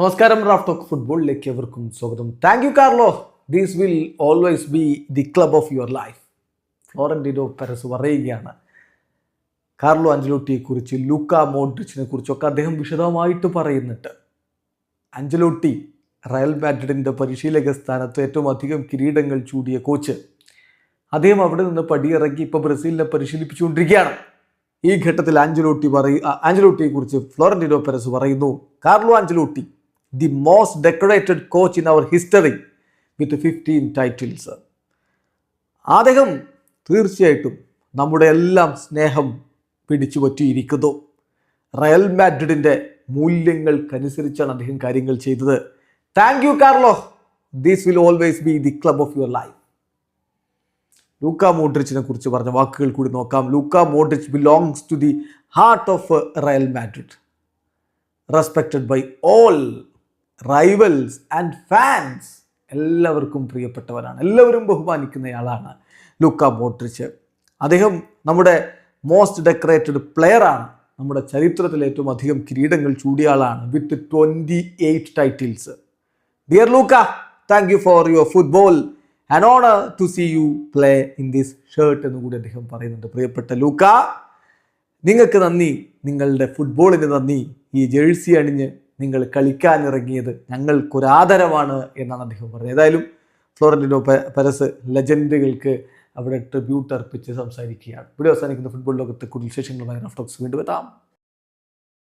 നമസ്കാരം Raf talk ഫുട്ബോളിലേക്ക് എവർക്കും സ്വാഗതം. Thank you Carlo these will always be the club of your life Florentino Perez പറയുകയാണ്. Carlo അഞ്ചലോട്ടിയെക്കുറിച്ച് ലൂക്ക മോഡ്രിച്ചിനെ കുറിച്ചൊക്കെ അദ്ദേഹം വിശദമായിട്ട് പറയുന്നുണ്ട്. അഞ്ചലോട്ടി റയൽ മാഡ്രിഡിന്റെ പരിശീലക സ്ഥാനത്ത് ഏറ്റവും അധികം കിരീടങ്ങൾ ചൂടിയ കോച്ച്. അദ്ദേഹം അവിടെ നിന്ന് പടിയിറങ്ങി ഇപ്പോൾ ബ്രസീലിനെ പരിശീലിപ്പിച്ചുകൊണ്ടിരിക്കുകയാണ്. ഈ ഘട്ടത്തിൽ ആഞ്ചലോട്ടി പറയും ആഞ്ചലോട്ടിയെ കുറിച്ച് ഫ്ലോറന്റിനോ പെരസ് പറയുന്നു. Carlo Ancelotti the most decorated coach in our history with fifteen titles അദ്ദേഹം തീർച്ചയായിട്ടും നമ്മുടെ എല്ലാം സ്നേഹം പിടിച്ചു പറ്റിയിരിക്കുന്നു. റയൽ മാഡ്രിഡിന്റെ മൂല്യങ്ങൾക്കനുസരിച്ചാണ് അദ്ദേഹം കാര്യങ്ങൾ ചെയ്തത്. Thank you Carlo these will always be the club of your life Luka മോഡ്രിച്ചിനെ കുറിച്ച് പറഞ്ഞ വാക്കുകൾ കൂടി നോക്കാം. Luka Modric belongs to the heart of Real Madrid respected by all rivals and fans എല്ലാവർക്കും പ്രിയപ്പെട്ടവരാണ്. എല്ലാവരും ബഹുമാനിക്കുന്നയാളാണ് ലൂക്ക ബോട്രിച്ച് അദ്ദേഹം നമ്മുടെ മോസ്റ്റ് ഡെക്കറേറ്റഡ് പ്ലെയറാണ് നമ്മുടെ ചരിത്രത്തിൽ ഏറ്റവും അധികം കിരീടങ്ങൾ ചൂടിയ ആളാണ് with twenty eight titles dear Luka thank you for your football an honour to see you play in this shirt എന്ന് കൂടി അദ്ദേഹം പറയുന്നുണ്ട്. പ്രിയപ്പെട്ട ലൂക്ക നിങ്ങൾക്ക് നന്ദി. നിങ്ങളുടെ ഫുട്ബോളിന് നന്ദി. ഈ ജേഴ്സി അണിഞ്ഞ് നിങ്ങൾ കളിക്കാനിറങ്ങിയത് ഞങ്ങൾക്കൊരാദരവാണ് എന്നാണ് അദ്ദേഹം പറഞ്ഞത്. ഏതായാലും ഫ്ലോറന്റിനോ പരസ് ലെജൻഡുകൾക്ക് അവിടെ ട്രിബ്യൂട്ട് അർപ്പിച്ച് സംസാരിക്കുകയാണ്. ഇവിടെ അവസാനിക്കുന്ന. ഫുട്ബോൾ ലോകത്തെ കൂടുതൽ വിശേഷങ്ങളുമായി റഫ്റ്റോക്സ് വീണ്ടും